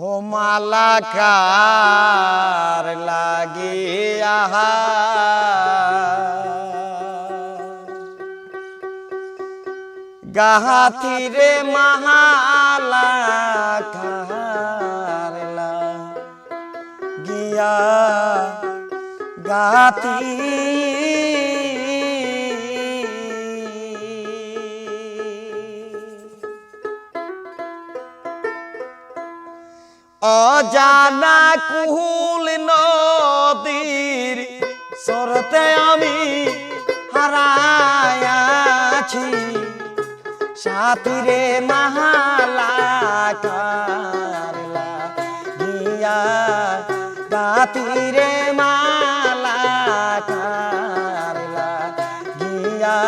হোমালাকার লাগিয়া গাহাতিরে মাহালাকার লাগিয়া গাতি অজানা কুহুল নদীর সরতে আমি হারায়াছি সাথীরে মাহালা কারলা গিয়া গাতিরে মালা কারলা গিয়া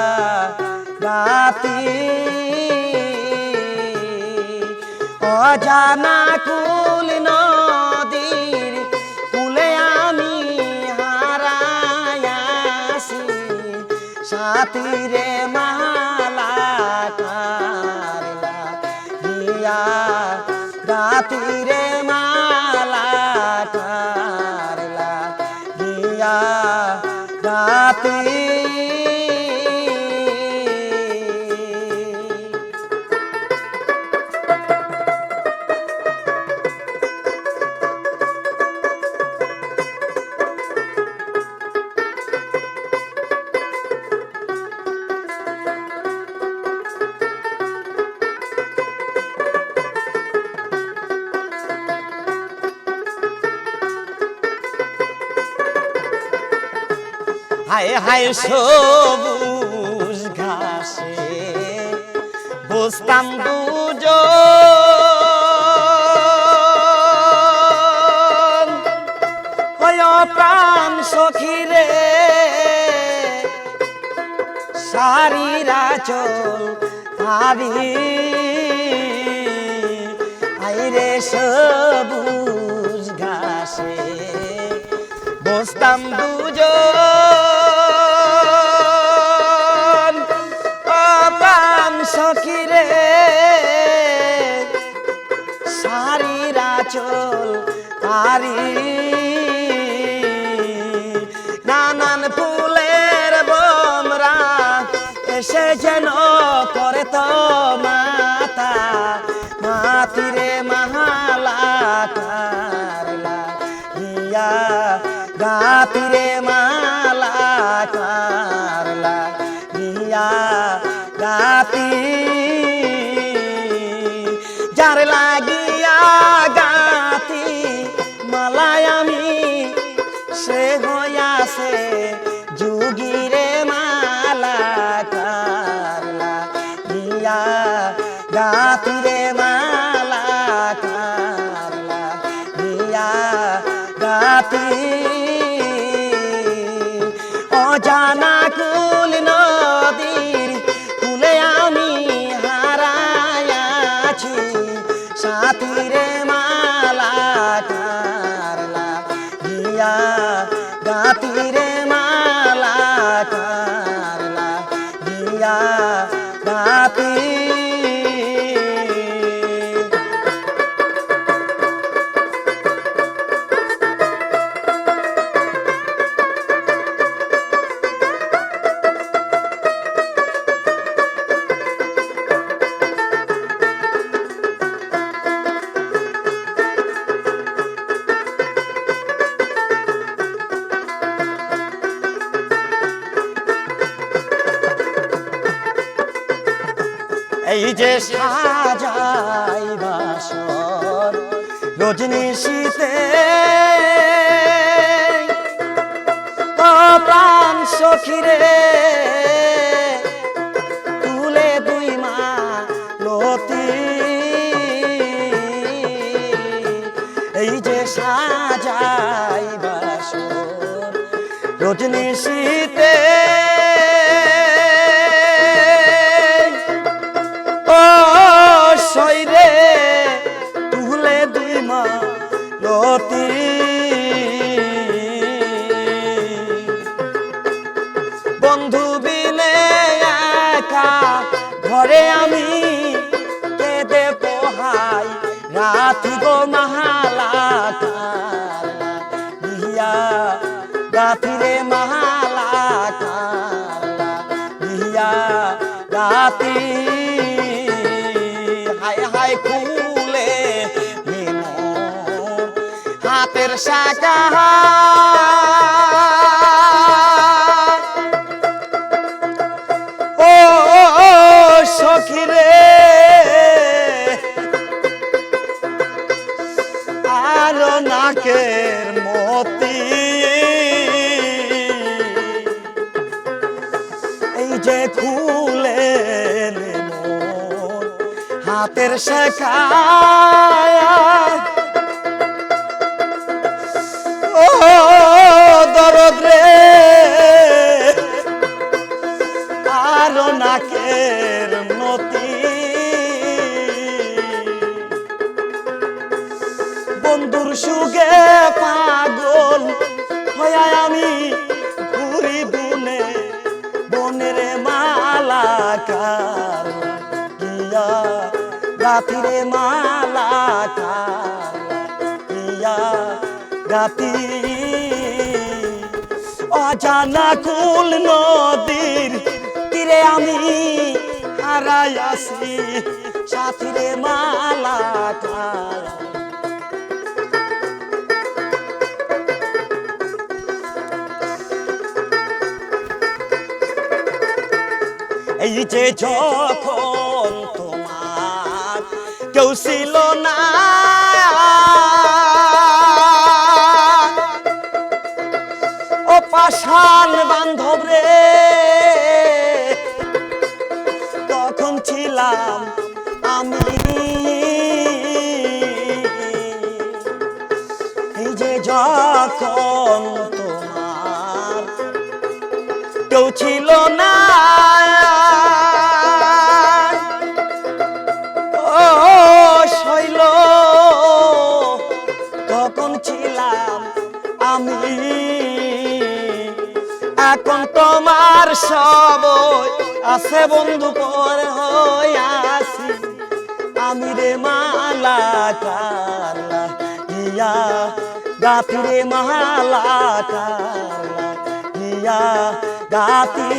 গাতি অজানা সাথীরে মালা কারলা। গিয়া গাতিরে মালা কারলা। গিয়া গাতি হায় হায় সবুজ ঘাসে, বসতাম হয় প্রাণ সখিরে সারিরা চল হারি আইরে সবুজ ঘাসে, বসতাম দুজন সারিরা চল তারি। নানান ফুলের বমরা এসে যেন করে তো মাতা মাতিরে মাহালা অজানা যে সাজাই বাসর রজনী শীতে প্রাণ সখিরে তুলে দুই মা লতি এই যে সাজাই বাসর রজনী শীতে জ্যোতি। বন্ধু বিলে একা ঘরে আমি কেঁদে পোহাই রাতি গো মহালা ইয়া রাতিরে মহালা রাতি হায় হায় শাখা ও সখী আর নাকের মতি। এই যে খুলে হাতের শেখা দরদ রে। আর নাকের নতি। বন্ধুর সুগে পাগল হইয়া আমি ঘুরি বুনে। বনের মালা কার গিয়া গাতিরে মালা কার গিয়া গাতি অজানা কুল নদীর তীরে আমি হারাই আসি, সাথীরে মালা এই যে যখন তোমার কেউ ছিল না পাষাণ বান্ধব রে। তখন ছিলাম আমি। যে যখন তোমার কেউ ছিল না এখন তোমার সব আছে বন্ধু পর হইয়াছি আমি রে মালা কারলা ইয়া গাতি রে মালা কারলা ইয়া গাতি।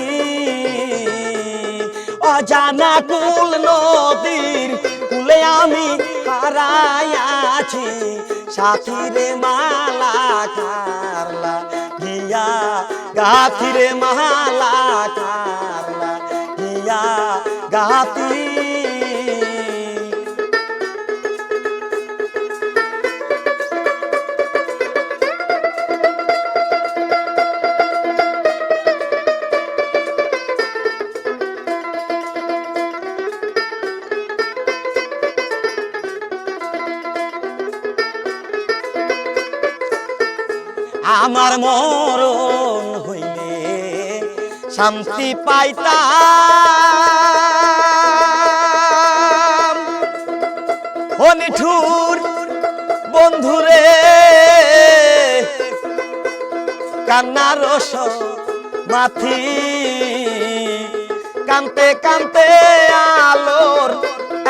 অজানা কুল নদীর কুলে আমি হারাইয়াছি সাথী রে মালা কারলা গিয়া গাথি রে মালা কারলা গিয়া গাতি আমার মরণ শান্তি পাইতাম। ও বন্ধুরে কান্নার মাথি। কানতে কানতে আলোর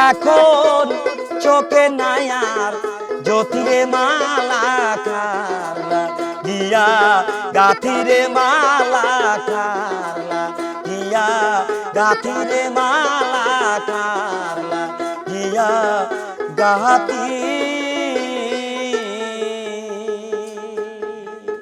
এখন চোখে নাই আর জ্যোতিরে মালা কারলা গিয়া গাথিরে মালা কারলা গিয়া গাথিরে মালা কারলা গিয়া গাতি